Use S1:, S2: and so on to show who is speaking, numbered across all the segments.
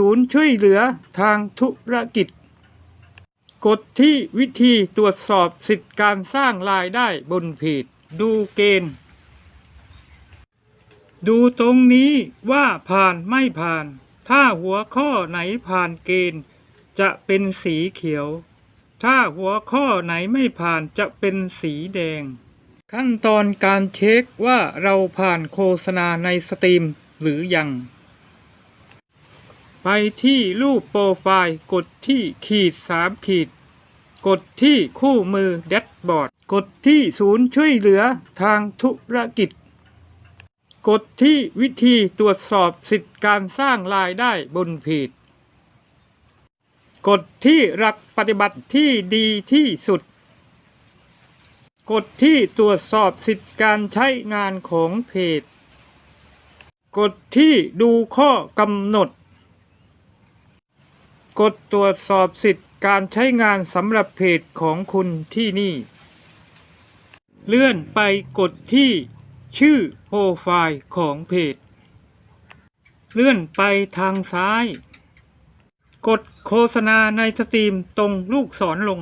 S1: ศูนย์ช่วยเหลือทางธุรกิจกดที่วิธีตรวจสอบสิทธิการสร้างรายได้บนเพจดูเกณฑ์ ดูตรงนี้ว่าผ่านไม่ผ่าน ถ้าหัวข้อไหนผ่านเกณฑ์ จะเป็นสีเขียว ถ้าหัวข้อไหนไม่ผ่านจะเป็นสีแดง ขั้นตอนการเช็คว่าเราผ่านโฆษณาในสตรีมหรือยัง ไปที่รูปโปรไฟล์ กดที่ขีดสามขีด กดที่คู่มือแดชบอร์ด กดที่ศูนย์ช่วยเหลือทางธุรกิจ กดที่วิธีตรวจสอบสิทธิการสร้างรายได้บนเพจกดที่หลักปฏิบัติที่ดีที่สุด กดที่ตรวจสอบสิทธิการใช้งานของเพจ กดที่ดูข้อกำหนด กดตรวจสอบสิทธิ์การใช้งานสำหรับเพจของคุณที่นี่ เลื่อนไปกดที่ชื่อโปรไฟล์ของเพจ เลื่อนไปทางซ้าย กดโฆษณาในสตรีมตรงลูกศรลง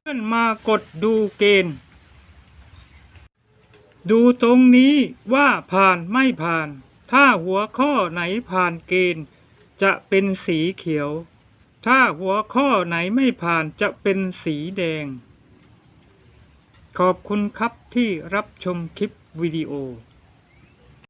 S1: เลื่อนมากดดูเกณฑ์ ดูตรงนี้ว่าผ่านไม่ผ่าน ถ้าหัวข้อไหนผ่านเกณฑ์ จะเป็นสีเขียว ถ้าหัวข้อไหนไม่ผ่านจะเป็นสีแดง ขอบคุณครับที่รับชมคลิปวิดีโอ